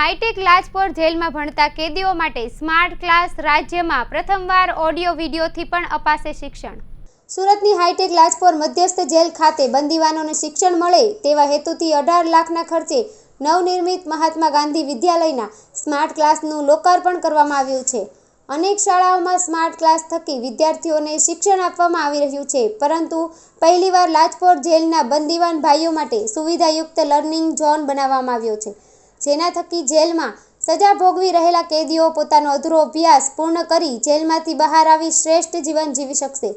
High tech Lajpore જેલમાં ભણતા કેદીઓ માટે સ્માર્ટ ક્લાસ રાજ્યમાં પ્રથમવાર ઓડિયો વિડીયોથી પણ અપાશે શિક્ષણ. સુરતની હાઈટેક લાજપોર મધ્યસ્થ જેલ ખાતે બંદીવાનોને શિક્ષણ મળે તેવા હેતુથી અઢાર લાખના ખર્ચે નવનિર્મિત મહાત્મા ગાંધી વિદ્યાલયના સ્માર્ટ ક્લાસનું લોકાર્પણ કરવામાં આવ્યું છે. અનેક શાળાઓમાં સ્માર્ટ ક્લાસ થકી વિદ્યાર્થીઓને શિક્ષણ આપવામાં આવી રહ્યું છે, પરંતુ પહેલીવાર લાજપોર જેલના બંદીવાન ભાઈઓ માટે સુવિધાયુક્ત લર્નિંગ ઝોન બનાવવામાં આવ્યો છે. જેના થકી જેલમાં સજા ભોગવી રહેલા કેદીઓ પોતાનો અધૂરો અભ્યાસ પૂર્ણ કરી જેલમાંથી બહાર આવી શ્રેષ્ઠ જીવન જીવી શકશે.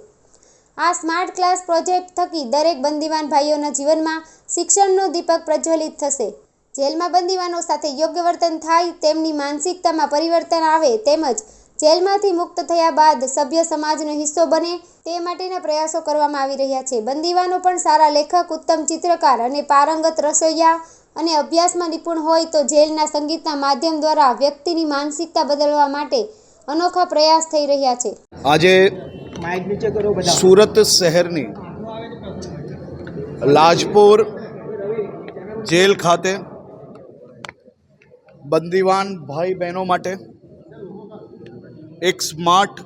આ સ્માર્ટ ક્લાસ પ્રોજેક્ટ થકી દરેક બંદીવાન ભાઈઓના જીવનમાં શિક્ષણનો દીપક પ્રજ્વલિત થશે. જેલમાં બંદીવાનો સાથે યોગ્ય વર્તન થાય તેમની માનસિકતામાં પરિવર્તન આવે તેમજ જેલમાંથી મુક્ત થયા બાદ સભ્ય સમાજનો હિસ્સો બને તે માટેના પ્રયાસો કરવામાં આવી રહ્યા છે. બંદીવાનો પણ સારા લેખક, ઉત્તમ ચિત્રકાર અને પારંગત રસોઈયા અને અભ્યાસમાં નિપુણ હોય તો જેલના સંગીતના માધ્યમ દ્વારા વ્યક્તિની માનસિકતા બદલવા માટે અનોખા પ્રયાસ થઈ રહ્યા છે. આજે માઇક નીચે કરો બધા. સુરત શહેરની લાજપોર જેલ ખાતે બંદીવાન ભાઈ બહેનો માટે એક સ્માર્ટ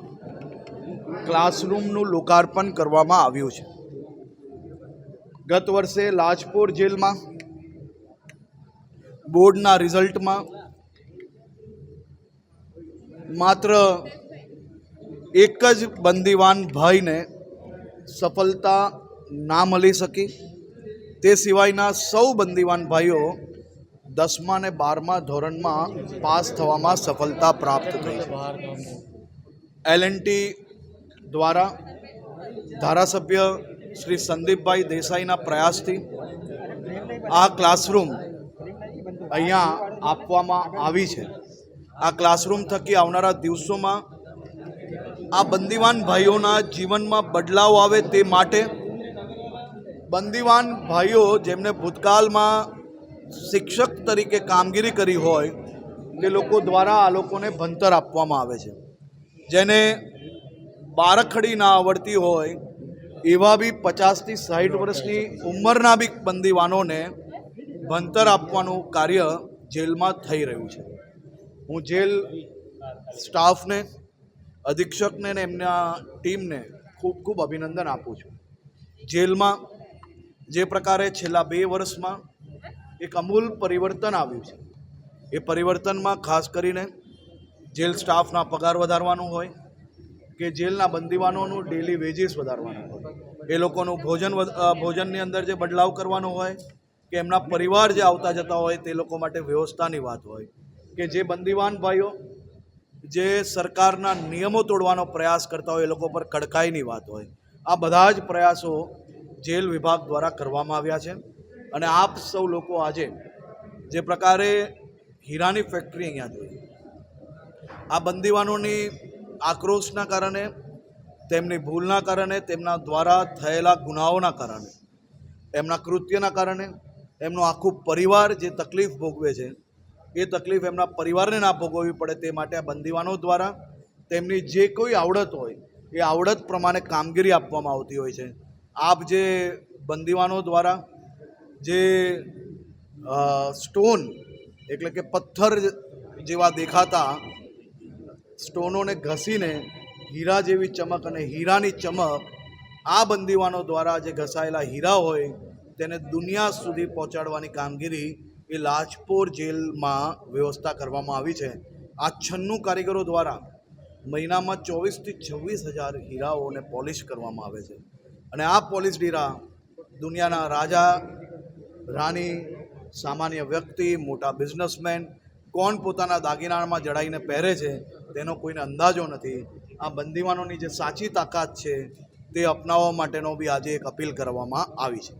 ક્લાસરૂમનું લોકાર્પણ કરવામાં આવ્યું છે. ગત વર્ષે લાજપોર જેલમાં બોર્ડના રિઝલ્ટમાં માત્ર એક જ બંદીવાન ભાઈને સફળતા ના મળી શકી. તે સિવાયના સૌ બંદીવાન ભાઈઓ દસમા ને બારમા ધોરણમાં પાસ થવામાં સફળતા પ્રાપ્ત થઈ એલ દ્વારા ધારાસભ્ય શ્રી સંદીપભાઈ દેસાઈના પ્રયાસથી આ ક્લાસરૂમ અહીંયા આપવામાં આવી છે. આ ક્લાસરૂમ થકી આવનારા દિવસોમાં આ બંદીવાન ભાઈઓના જીવનમાં બદલાવ આવે તે માટે બંદીવાન ભાઈઓ જેમને ભૂતકાળમાં શિક્ષક તરીકે કામગીરી કરી હોય, તે લોકો દ્વારા આ લોકોને ભણતર આપવામાં આવે છે. જેને બારખડી ના આવડતી હોય, એવા બી પચાસથી સાઠ વર્ષની ઉંમરના બી બંદીવાનોને ભણતર આપવાનું કાર્ય જેલમાં થઈ રહ્યું છે. હું જેલ સ્ટાફને, અધિક્ષકને ને એમના ટીમને ખૂબ ખૂબ અભિનંદન આપું છું. જેલમાં જે પ્રકારે છેલ્લા બે વર્ષમાં એક અમૂલ પરિવર્તન આવ્યું છે. એ પરિવર્તનમાં ખાસ કરીને જેલ સ્ટાફના પગાર વધારવાનું હોય કે જેલના બંદીવાનોનું ડેલી વેજીસ વધારવાનું હોય. એ લોકોનું ભોજન ભોજનની અંદર જે બદલાવ કરવાનો હોય કે એમના પરિવાર જે આવતા જતા હોય તે લોકો માટે વ્યવસ્થાની વાત હોય. કે જે બંદીવાન ભાઈઓ, જે સરકારના નિયમો તોડવાનો પ્રયાસ કરતા હોય એ લોકો પર કડકાઈની વાત હોય. આ બધા જ પ્રયાસો જેલ વિભાગ દ્વારા કરવામાં આવ્યા છે. અને આપ સૌ લોકો આજે જે પ્રકારે હીરાની ફેક્ટરી અહીંયા જોઈ. આ બંદીવાનોની આક્રોશના કારણે, તેમની ભૂલના કારણે, તેમના દ્વારા થયેલા ગુનાઓના કારણે, એમના કૃત્યના કારણે એમનો આખું પરિવાર જે તકલીફ ભોગવે છે, એ તકલીફ એમના પરિવારને ના ભોગવવી પડે તે માટે આ બંદીવાનો દ્વારા તેમની જે કોઈ આવડત હોય, એ આવડત પ્રમાણે કામગીરી આપવામાં આવતી હોય છે. આપ જે બંદીવાનો દ્વારા જે સ્ટોન એટલે કે પથ્થર જેવા દેખાતા સ્ટોનોને ઘસીને હીરા જેવી ચમક અને હીરાની ચમક આ બંદીવાનો દ્વારા જે ઘસાયેલા હીરા હોય તેને દુનિયા સુધી પહોંચાડવાની કામગીરી એ લાજપોર જેલમાં વ્યવસ્થા કરવામાં આવી છે. આ છન્નું કારીગરો દ્વારા મહિનામાં ચોવીસથી છવ્વીસ હજાર હીરાઓને પોલિશ કરવામાં આવે છે. અને આ પોલિશ હીરા દુનિયાના રાજા, રાણી, સામાન્ય વ્યક્તિ, મોટા બિઝનેસમેન કોણ પોતાના દાગીનામાં જડાઈને પહેરે છે તેનો કોઈને અંદાજો નથી. આ બંદીવાનોની જે સાચી તાકાત છે તે અપનાવવા માટેનો બી આજે એક અપીલ કરવામાં આવી છે.